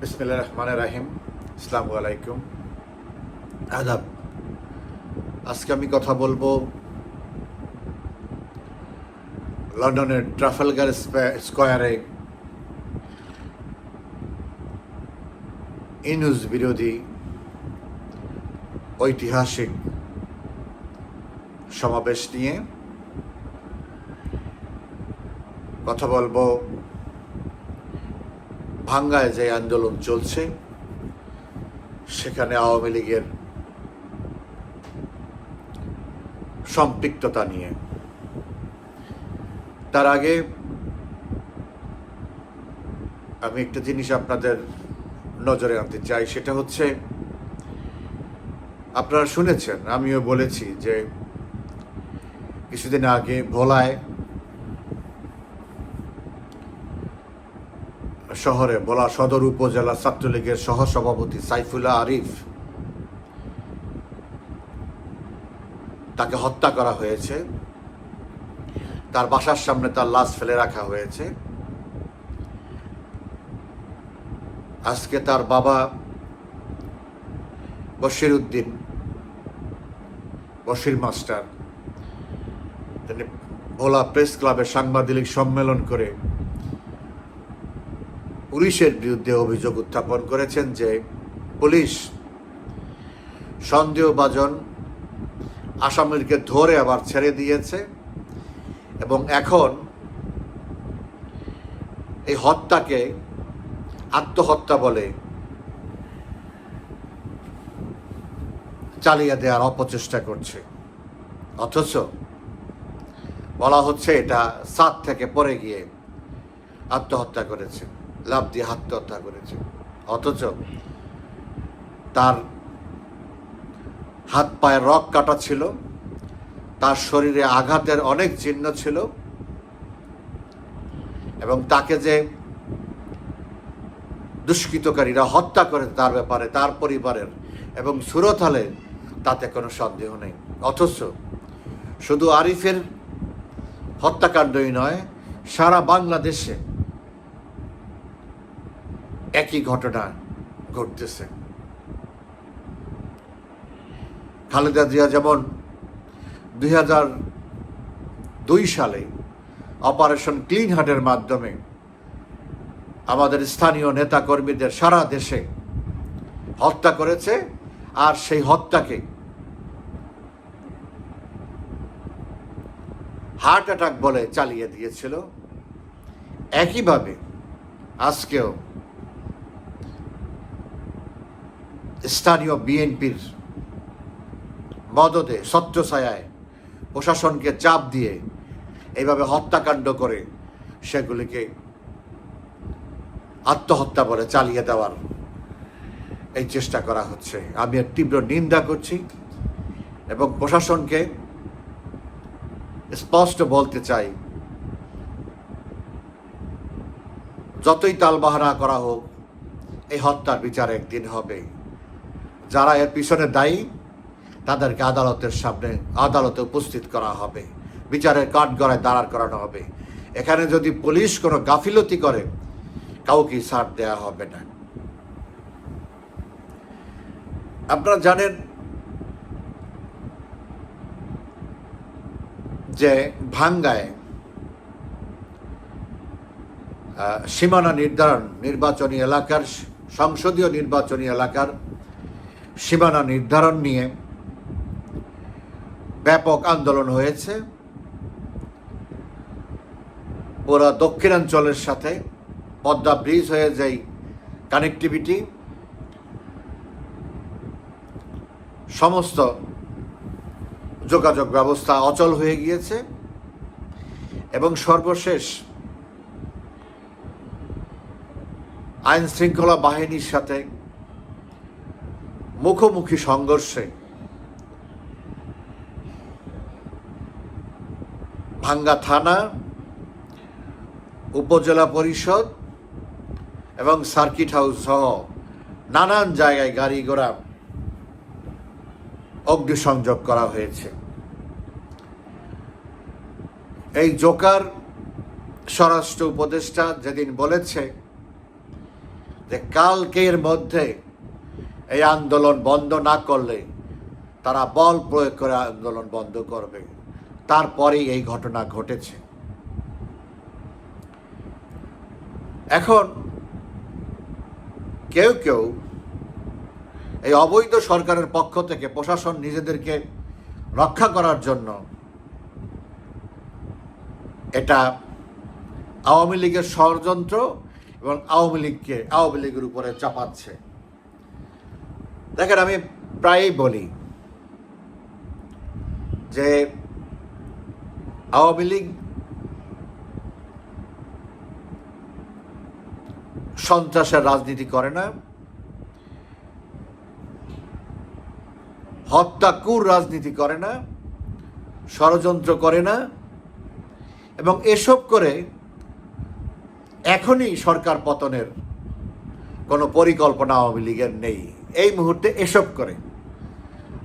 বিসমিল্লা রহমান রাহিম। আসসালামু আলাইকুম। আদাব। আজকে আমি কথা বলব লন্ডনের ট্রাফালগার স্কোয়ারে ইনুজ বিরোধী ঐতিহাসিক সমাবেশ নিয়ে কথা বলব ভাঙ্গায় যে আন্দোলন চলছে, সেখানে আওয়ামী লীগের সম্পৃক্ততা নিয়ে। তার আগে আমি একটা জিনিস আপনাদের নজরে আনতে চাই, সেটা হচ্ছে, আপনারা শুনেছেন, আমিও বলেছি যে কিছুদিন আগে ভোলায় শহরে ভোলা সদর উপজেলা ছাত্রলীগের সহসভাপতি সাইফুল্লাহ আরিফ। তাকে হত্যা করা হয়েছে। তার বাসার সামনে তার লাশ ফেলে রাখা হয়েছে। আজকে তার বাবা বশির উদ্দিন বশির মাস্টার। তিনি ভোলা প্রেস ক্লাবে সাংবাদিক সম্মেলন করে পুলিশের বিরুদ্ধে অভিযোগ উত্থাপন করেছেন যে পুলিশ সন্দেহভাজন আসামিকে ধরে আবার ছেড়ে দিয়েছে এবং এখন এই হত্যাকে আত্মহত্যা বলে চালিয়ে দেওয়ার অপচেষ্টা করছে। অথচ বলা হচ্ছে এটা সাত থেকে পরে গিয়ে আত্মহত্যা করেছে। লাভ দিয়ে আত্মহত্যা করেছে। অথচ তার হাত পায়ে রক কাটা ছিল, তার শরীরে আঘাতের অনেক চিহ্ন ছিল, এবং তাকে যে দুষ্কৃতকারীরা হত্যা করে তার ব্যাপারে, তার পরিবারের এবং সুরতালে তাতে কোনো সন্দেহ নেই। অথচ শুধু আরিফের হত্যাকাণ্ডই নয়, সারা বাংলাদেশে একই ঘটনা ঘটতেছে। খালেদা জিয়া যেমন দুই হাজার দুই সালে অপারেশন ক্লিন হার্টের মাধ্যমে আমাদের স্থানীয় নেতাকর্মীদের সারা দেশে হত্যা করেছে, আর সেই হত্যাকে হার্ট অ্যাটাক বলে চালিয়ে দিয়েছিল। একইভাবে আজকেও স্থানীয় বিএনপির মদদে ছত্রছায়ায় প্রশাসনকে চাপ দিয়ে এইভাবে হত্যাকাণ্ড করে সেগুলিকে আত্মহত্যা বলে চালিয়ে দেওয়ার এই চেষ্টা করা হচ্ছে। আমি এর তীব্র নিন্দা করছি এবং প্রশাসনকে স্পষ্ট বলতে চাই, যতই তালবাহানা করা হোক, এই হত্যার বিচার একদিন হবে। যারা এর পিছনে দায়ী, তাদেরকে আদালতের সামনে, আদালতে উপস্থিত করা হবে। বিচারের কাঠগড়ায় দাঁড়ার করানো হবে। এখানে যদি পুলিশ কোনো গাফিলতি করে কাউকে ছাড় দেওয়া হবে না। আপনারা জানেন যে ভাঙ্গায় সীমানা নির্ধারণ নির্বাচনী এলাকার, সংসদীয় নির্বাচনী এলাকার সীমানা নির্ধারণ নিয়ে ব্যাপক আন্দোলন হয়েছে। পুরা দক্ষিণাঞ্চলের সাথে পদ্মা ব্রিজ হয়ে যেই কানেক্টিভিটি। সমস্ত যোগাযোগ ব্যবস্থা অচল হয়ে গিয়েছে এবং সর্বশেষ আইন শৃঙ্খলা বাহিনীর সাথে মুখোমুখি সংঘর্ষে ভাঙ্গা থানা, উপজেলা পরিষদ এবং সার্কিট হাউস সহ নানান জায়গায় গাড়ি ঘোড়া অগ্নিসংযোগ করা হয়েছে। এই জোকার স্বরাষ্ট্র উপদেষ্টা যেদিন বলেছে যে কালকের মধ্যে এই আন্দোলন বন্ধ না করলে তারা বল প্রয়োগ করে আন্দোলন বন্ধ করবে। তারপরেই এই ঘটনা ঘটেছে। এখন কেউ কেউ এই অবৈধ সরকারের পক্ষ থেকে প্রশাসন নিজেদেরকে রক্ষা করার জন্য এটা আওয়ামী লীগের ষড়যন্ত্র এবং আওয়ামী লীগকে, আওয়ামী লীগের উপরে চাপাচ্ছে। দেখেন, আমি প্রায়ই বলি যে আওয়ামী লীগ সন্ত্রাসের রাজনীতি করে না, হত্যাকুর রাজনীতি করে না, ষড়যন্ত্র করে না এবং এসব করে এখনই সরকার পতনের কোনো পরিকল্পনা আওয়ামী লীগের নেই। এই মুহূর্তে এসব করে।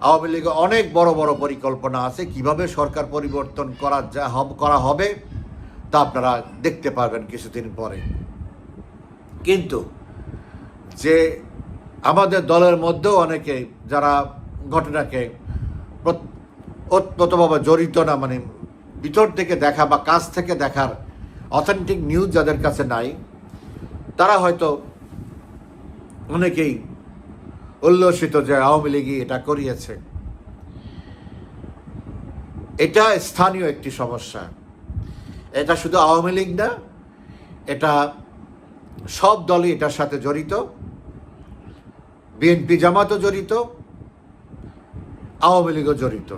আওয়ামী লীগের অনেক বড় বড় পরিকল্পনা আছে, কীভাবে সরকার পরিবর্তন করা যা করা হবে তা আপনারা দেখতে পারবেন কিছুদিন পরে। কিন্তু যে আমাদের দলের মধ্যেও অনেকে যারা ঘটনাকে ওতপ্রোতভাবে জড়িত না মানে ভিতর থেকে দেখা বা কাছ থেকে দেখার অথেন্টিক নিউজ যাদের কাছে নাই, তারা হয়তো অনেকেই উল্লসিত যে আওয়ামী লীগই এটা করিয়েছে। এটা স্থানীয় একটি সমস্যা। এটা শুধু আওয়ামী লীগ না, এটা সব দলই এটার সাথে জড়িত। বিএনপি জামাতও জড়িত, আওয়ামী লীগও জড়িত।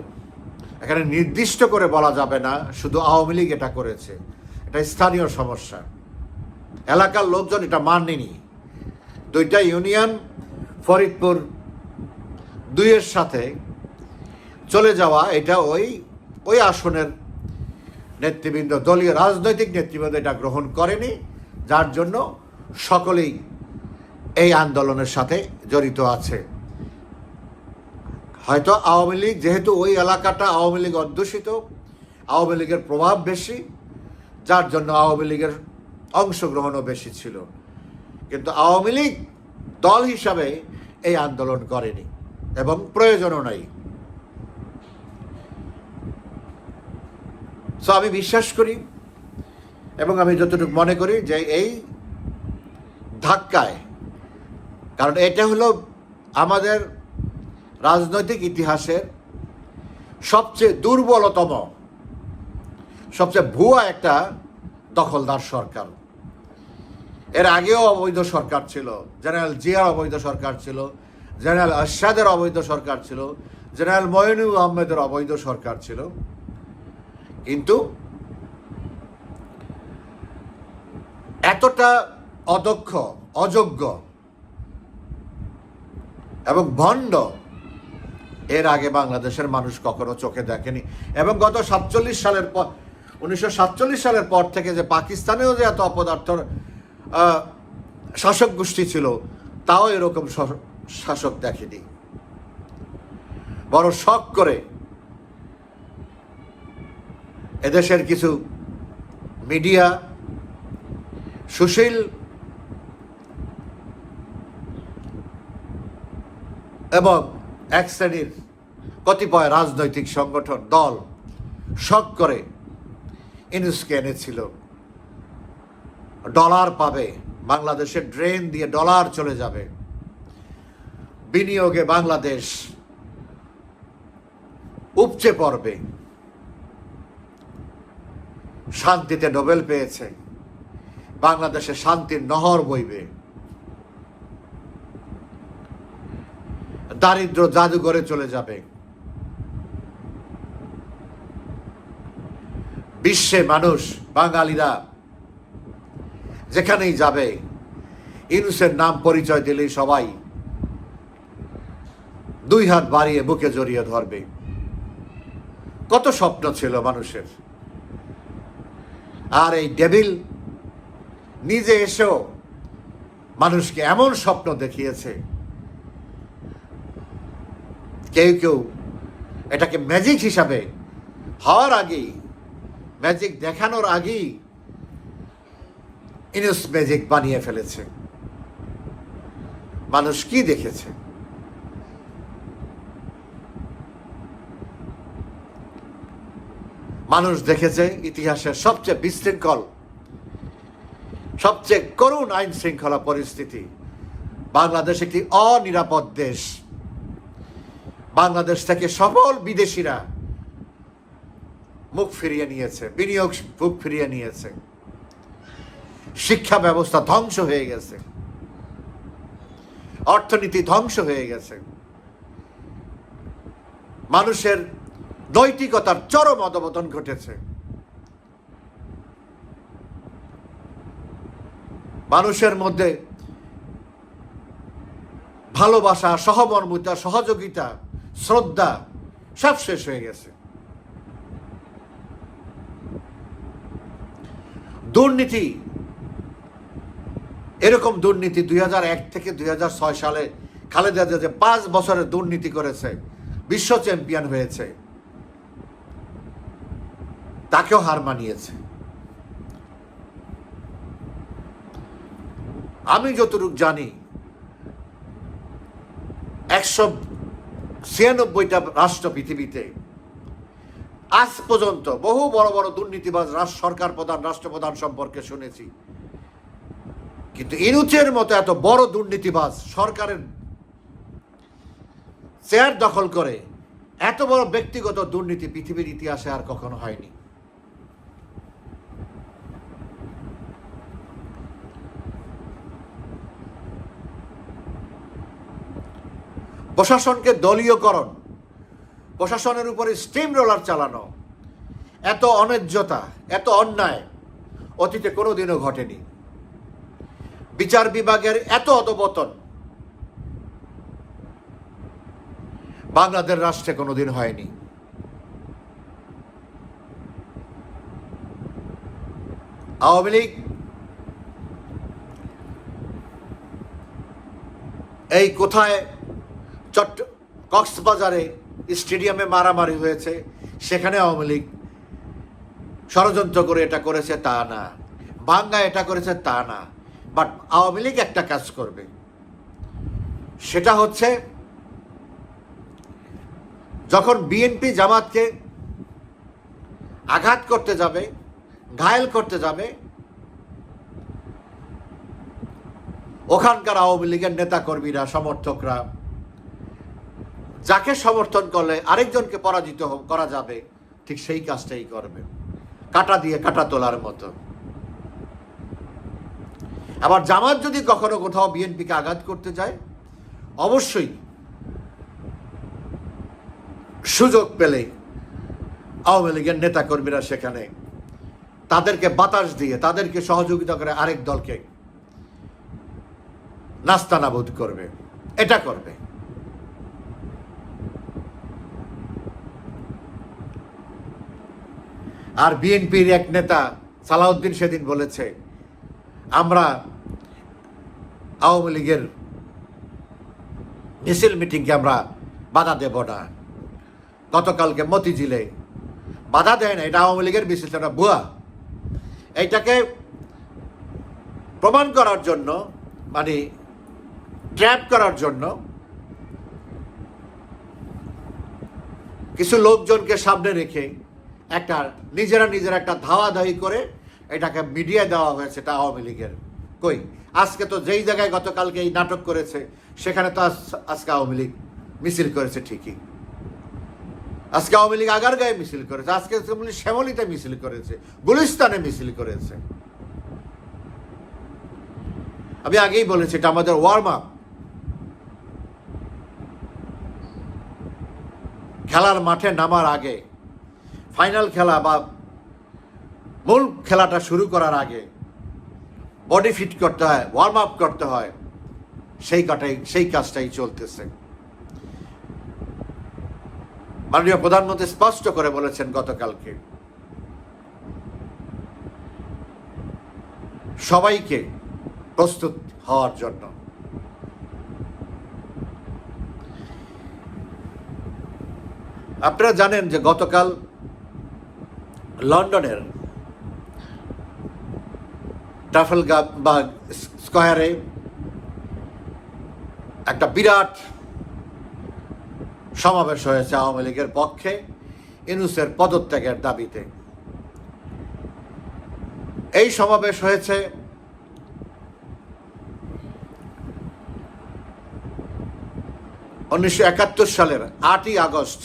এখানে নির্দিষ্ট করে বলা যাবে না শুধু আওয়ামী লীগ এটা করেছে। এটা স্থানীয় সমস্যা। এলাকার লোকজন এটা মানেনি। দুইটা ইউনিয়ন ফরিদপুর দুইয়ের সাথে চলে যাওয়া এটা ওই ওই আসনের নেতৃবৃন্দ, দলীয় রাজনৈতিক নেতৃবৃন্দ এটা গ্রহণ করেনি, যার জন্য সকলেই এই আন্দোলনের সাথে জড়িত আছে। হয়তো আওয়ামী লীগ, যেহেতু ওই এলাকাটা আওয়ামী লীগ অধ্যুষিত, আওয়ামী লীগের প্রভাব বেশি, যার জন্য আওয়ামী লীগের অংশগ্রহণও বেশি ছিল। কিন্তু আওয়ামী লীগ দল হিসাবে এই আন্দোলন করেনি এবং প্রয়োজনও নাই। সো আমি বিশ্বাস করি এবং আমি যতটুকু মনে করি যে এই ধাক্কায়, কারণ এটা হলো আমাদের রাজনৈতিক ইতিহাসের সবচেয়ে দুর্বলতম, সবচেয়ে ভুয়া একটা দখলদার সরকার। এর আগেও অবৈধ সরকার ছিল। জেনারেল জিয়ার অবৈধ সরকার ছিল। জেনারেল আশাদের অবৈধ সরকার ছিল। জেনারেল ময়নুল আহমেদের অবৈধ সরকার ছিল। কিন্তু এতটা অদক্ষ, অযোগ্য এবং ভণ্ড এর আগে বাংলাদেশের মানুষ কখনো চোখে দেখেনি। এবং গত সাতচল্লিশ সালের পর, উনিশশো সাতচল্লিশ সালের পর থেকে যে পাকিস্তানেও যে এত অপদার্থ শাসক গোষ্ঠী ছিল, তাও এরকম শাসক দেখেনি। বড় শখ করে এদেশের কিছু মিডিয়া, সুশীল এবং এক শ্রেণির কতিপয় রাজনৈতিক সংগঠন, দল শখ করে ইনুসকে এনেছিল। ডলার পাবে বাংলাদেশের ড্রেন দিয়ে ডলার চলে যাবে। বিনিয়োগে বাংলাদেশ উপচে পড়বে। শান্তিতে নোবেল পেয়েছে। বাংলাদেশে শান্তির নহর বইবে। দারিদ্র জাদুঘরে চলে যাবে। বিশ্বে মানুষ, বাঙালিরা যেখানেই যাবে, ইনুসের নাম পরিচয় দিলেই সবাই দুই হাত বাড়িয়ে বুকে জড়িয়ে ধরবে। কত স্বপ্ন ছিল মানুষের। আর এই ডেভিল নিজে এসেও মানুষকে এমন স্বপ্ন দেখিয়েছে। কেউ কেউ এটাকে ম্যাজিক হিসাবে হওয়ার আগেই, ম্যাজিক দেখানোর আগেই ইনুস ম্যাজিক বানিয়ে ফেলেছে। মানুষ কি দেখেছে? মানুষ দেখেছে ইতিহাসের সবচেয়ে বিশৃঙ্খল, সবচেয়ে করুণ আইন শৃঙ্খলা পরিস্থিতি। বাংলাদেশ একটি অনিরাপদ দেশ। বাংলাদেশ থেকে সফল বিদেশিরা মুখ ফিরিয়ে নিয়েছে, বিনিয়োগ মুখ ফিরিয়ে নিয়েছে। শিক্ষা ব্যবস্থা ধ্বংস হয়ে গেছে। অর্থনীতি ধ্বংস হয়ে গেছে। মানুষের নৈতিকতার চরম অধপতন ঘটেছে। মানুষের মধ্যে ভালোবাসা, সহমর্মিতা, সহযোগিতা, শ্রদ্ধা সব শেষ হয়ে গেছে। দুর্নীতি এরকম দুর্নীতি দুই হাজার এক থেকে দুই হাজার ছয় সালে খালেদা জিয়া যে পাঁচ বছরের দুর্নীতি করেছে, বিশ্ব চ্যাম্পিয়ন হয়েছে, তাকেও হার মানিয়েছে। আমি যতটুকু জানি, একশো ছিয়ানব্বইটা রাষ্ট্র পৃথিবীতে আজ পর্যন্ত বহু বড় বড় দুর্নীতিবাজ রাষ্ট্র, সরকার প্রধান, রাষ্ট্রপ্রধান সম্পর্কে শুনেছি। কিন্তু ইনুচের মতো এত বড় দুর্নীতিবাজ সরকারের চেয়ার দখল করে এত বড় ব্যক্তিগত দুর্নীতি পৃথিবীর ইতিহাসে আর কখনো হয়নি। প্রশাসনকে দলীয়করণ, প্রশাসনের উপরে স্টিম রোলার চালানো, এত অন্যায্যতা, এত অন্যায় অতীতে কোনোদিনও ঘটেনি। বিচার বিভাগের এত অধপতন। বাংলাদেশ রাষ্ট্রে কোনোদিন হয়নি। আওয়ামী লীগ এই কোথায় চট্ট কক্সবাজারে স্টেডিয়ামে মারামারি হয়েছে, সেখানে আওয়ামী লীগ ষড়যন্ত্র করে এটা করেছে তা না। বাংলা এটা করেছে তা না। বাট আওয়ামী লীগ একটা কাজ করবে। সেটা হচ্ছে যখন বিএনপি জামাতকে আঘাত করতে যাবে, ঘায়েল করতে যাবে, ওখানকার আওয়ামী লীগের নেতাকর্মীরা, সমর্থকরা, যাকে সমর্থন করলে আরেকজনকে পরাজিত করা যাবে, ঠিক সেই কাজটাই করবে। কাটা দিয়ে কাটা তোলার মতো। আবার জামাত যদি কখনো কোথাও বিএনপিকে আঘাত করতে যায় অবশ্যই সুযোগ পেলে আওয়ামী লীগের নেতাকর্মীরা সেখানে তাদেরকে বাতাস দিয়ে, তাদেরকে সহযোগিতা করে আরেক দলকে নাস্তানাবোধ করবে। এটা করবে। আর বিএনপির এক নেতা সালাউদ্দিন সেদিন বলেছে, আমরা আওয়ামী লীগের মিছিল মিটিংকে আমরা বাধা দেব না। গতকালকে মতিঝিলে বাধা দেয় না, এটা আওয়ামী লীগের মিছিল, এটা ভুয়া। এইটাকে প্রমাণ করার জন্য মানে ট্র্যাপ করার জন্য কিছু লোকজনকে সামনে রেখে একটা নিজেরা নিজেরা একটা ধাওয়া ধাওয়াধাওয়ি করে এটাকে মিডিয়া দেওয়া হয়েছে, এটা আওয়ামী লীগের। কই? আজকে তো যেই জায়গায় গতকালকে এই নাটক করেছে, সেখানে তো আজকে আওয়ামী লীগ মিছিল করেছে ঠিকই। আজকে আওয়ামী লীগ আগার গায়ে মিছিল করেছে, আজকে শ্যামলিতে মিছিল করেছে, গুলিস্তানে মিছিল করেছে। আমি আগেই বলেছি, এটা আমাদের ওয়ার্ম আপ খেলার মাঠে নামার আগে ফাইনাল খেলা বা মূল খেলাটা শুরু করার আগে বডি ফিট করতে হয় ওয়ার্ম আপ করতে হয়, সেই কাটাই, সেই কাজটাই চলতেছে। মাননীয় প্রধানমন্ত্রী স্পষ্ট করে বলেছেন গতকালকে। সবাইকে প্রস্তুত হওয়ার জন্য। আপনারা জানেন যে গতকাল লন্ডনের ট্রাফেলগার বা স্কয়ারে একটা বিরাট সমাবেশ হয়েছে আওয়ামী লীগের পক্ষে ইনুসের পদত্যাগের দাবিতে। এই সমাবেশ হয়েছে উনিশশো একাত্তর সালের আটই আগস্ট।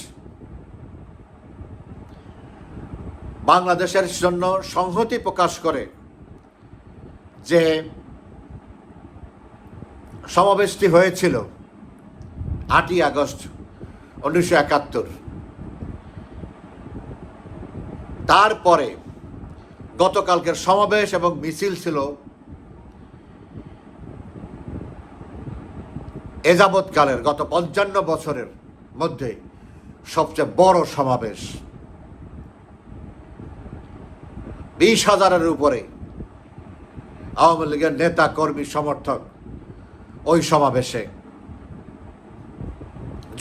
বাংলাদেশের জন্য সংহতি প্রকাশ করে যে সমাবেশটি হয়েছিল আটই আগস্ট উনিশশো একাত্তর। তারপরে গতকালকের সমাবেশ এবং মিছিল ছিল এযাবৎকালের গত পঞ্চান্ন বছরের মধ্যে সবচেয়ে বড় সমাবেশ। বিশ হাজারের উপরে আওয়ামী লীগের নেতা, কর্মী, সমর্থক ওই সমাবেশে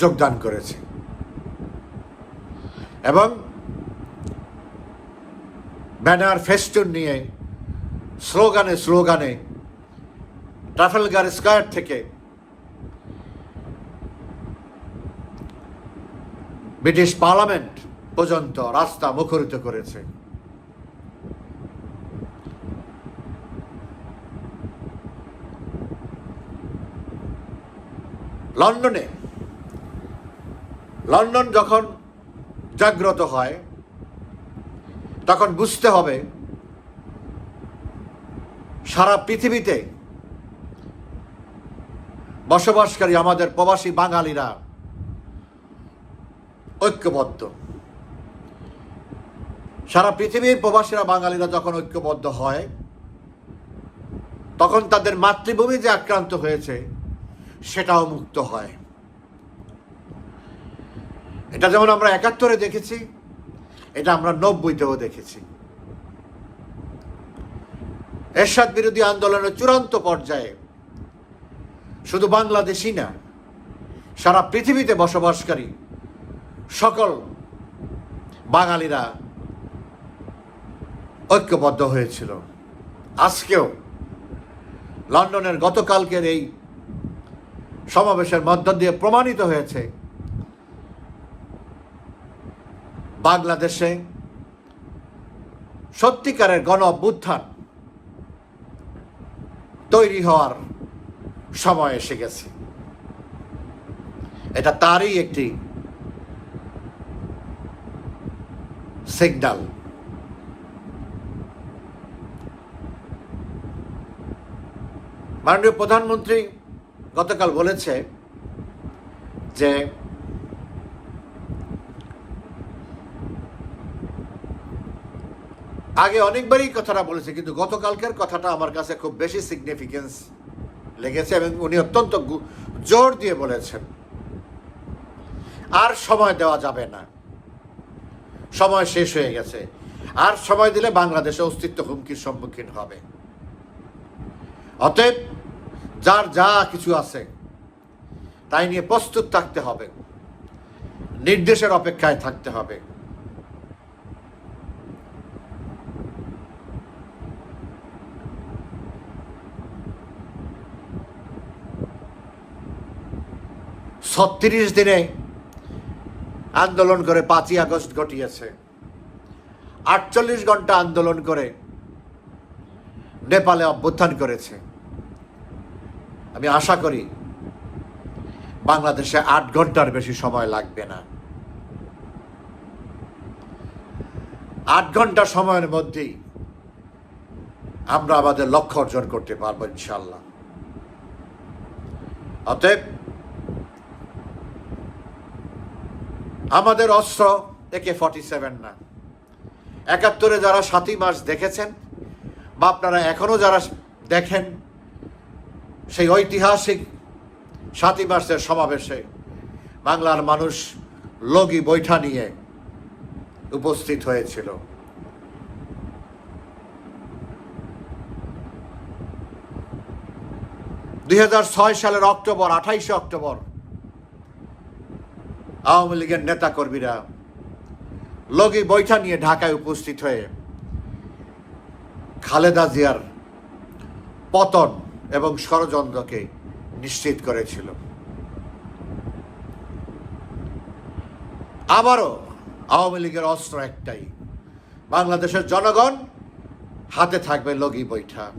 যোগদান করেছে। এবং ব্যানার ফেস্টুন নিয়ে স্লোগানে স্লোগানে ট্রাফেলগার স্কোয়ার থেকে ব্রিটিশ পার্লামেন্ট পর্যন্ত রাস্তা মুখরিত করেছে। লন্ডনে। লন্ডন যখন জাগ্রত হয়, তখন বুঝতে হবে সারা পৃথিবীতে বসবাসকারী আমাদের প্রবাসী বাঙালিরা ঐক্যবদ্ধ। সারা পৃথিবীর প্রবাসীরা বাঙালিরা যখন ঐক্যবদ্ধ হয়, তখন তাদের মাতৃভূমি যে আক্রান্ত হয়েছে সেটাও মুক্ত হয়। এটা যেমন আমরা একাত্তরে দেখেছি, এটা আমরা নব্বইতেও দেখেছি। এরশাদ বিরোধী আন্দোলনের চূড়ান্ত পর্যায়ে শুধু বাংলাদেশই না, সারা পৃথিবীতে বসবাসকারী সকল বাঙালিরা ঐক্যবদ্ধ হয়েছিল। আজকেও লন্ডনের গতকালকের এই সমাবেশের মধ্য দিয়ে প্রমাণিত হয়েছে। বাংলাদেশে সত্যিকারের গণ অভ্যুত্থান তৈরি হওয়ার সময় এসে গেছে। এটা তারই একটি সিগন্যাল মাননীয় প্রধানমন্ত্রী গতকাল বলেছে যে আগে অনেকবারই কথাটা বলেছে, কিন্তু গতকালকের কথাটা আমার কাছে খুব বেশি সিগনিফিকেন্স লেগেছে এবং উনি অত্যন্ত জোর দিয়ে বলেছেন। আর সময় দেওয়া যাবে না। সময় শেষ হয়ে গেছে। আর সময় দিলে বাংলাদেশে অস্তিত্ব হুমকির সম্মুখীন হবে। অতএব যার যা কিছু আছে, তাই নিয়ে প্রস্তুত থাকতে হবে। নির্দেশের অপেক্ষায় থাকতে হবে। ছত্রিশ দিনে আন্দোলন করে পাঁচই আগস্ট ঘটিয়েছে। আটচল্লিশ ঘণ্টা আন্দোলন করে নেপালে অভ্যুত্থান করেছে। আমি আশা করি বাংলাদেশে আট ঘণ্টার বেশি সময় লাগবে না। আট ঘণ্টা সময়ের মধ্যেই আমরা আমাদের লক্ষ্য অর্জন করতে পারব ইনশাল্লাহ অতএব আমাদের অস্ত্র একে ফর্টি সেভেন না। একাত্তরে যারা সাতই মাস দেখেছেন বা আপনারা এখনও যারা দেখেন সেই ঐতিহাসিক সাতই মাসের সমাবেশে বাংলার মানুষ লগি বৈঠা নিয়ে উপস্থিত হয়েছিল। দুই হাজার ছয় সালের অক্টোবর, আঠাইশে অক্টোবর, আওয়ামী লীগের নেতাকর্মীরা লগি বৈঠা নিয়ে ঢাকায় উপস্থিত হয়ে খালেদা জিয়ার পতন এবং ষড়যন্ত্রকে নিশ্চিত করেছিল। আবারও আওয়ামী লীগের অস্ত্র একটাই। বাংলাদেশের জনগণ হাতে থাকবে লগি বৈঠা।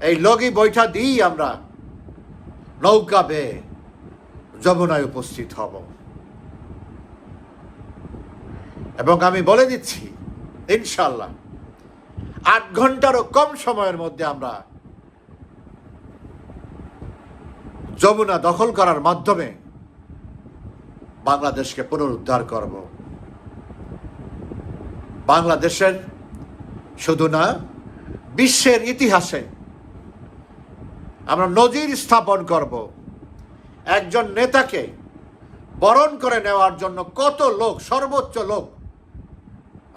এই লগি বৈঠা দিয়েই আমরা নৌকা বেয়ে যমুনায় উপস্থিত হব। এবং আমি বলে দিচ্ছি ইনশাল্লাহ আট ঘন্টারও কম সময়ের মধ্যে আমরা যমুনা দখল করার মাধ্যমে বাংলাদেশকে পুনরুদ্ধার করব। বাংলাদেশের শুধু না, বিশ্বের ইতিহাসে আমরা নজির স্থাপন করব। একজন নেতাকে বরণ করে নেওয়ার জন্য কত লোক, সর্বোচ্চ লোক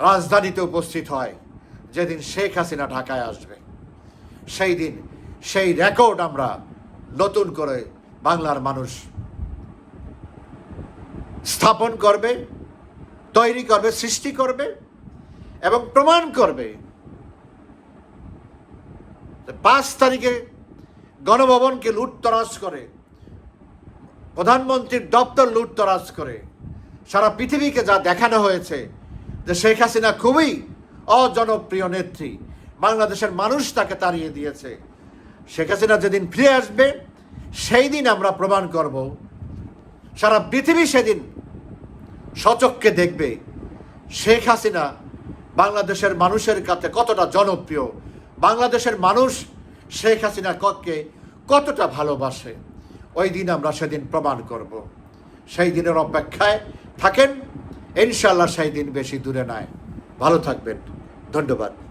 রাজধানীতে উপস্থিত হয়। যেদিন শেখ হাসিনা ঢাকায় আসবে, সেই দিন, সেই রেকর্ড আমরা নতুন করে বাংলার মানুষ স্থাপন করবে, তৈরি করবে, সৃষ্টি করবে এবং প্রমাণ করবে পাঁচ তারিখে গণভবনকে লুটতরাজ করে, প্রধানমন্ত্রীর দপ্তর লুটতরাজ করে, সারা পৃথিবীকে যা দেখানো হয়েছে যে শেখ হাসিনা খুবই অজনপ্রিয় নেত্রী, বাংলাদেশের মানুষ তাকে তাড়িয়ে দিয়েছে। শেখ হাসিনা যেদিন ফিরে আসবে সেই দিন আমরা প্রমাণ করব। সারা পৃথিবী সেদিন সচক্ষে দেখবে শেখ হাসিনা বাংলাদেশের মানুষের কাছে কতটা জনপ্রিয়, বাংলাদেশের মানুষ শেখ হাসিনা ককে কতটা ভালোবাসে। ওই দিন আমরা সেদিন প্রমাণ করব। সেই দিনের অপেক্ষায় থাকেন ইনশাল্লাহ সেই দিন বেশি দূরে নয় ভালো থাকবেন। ধন্যবাদ।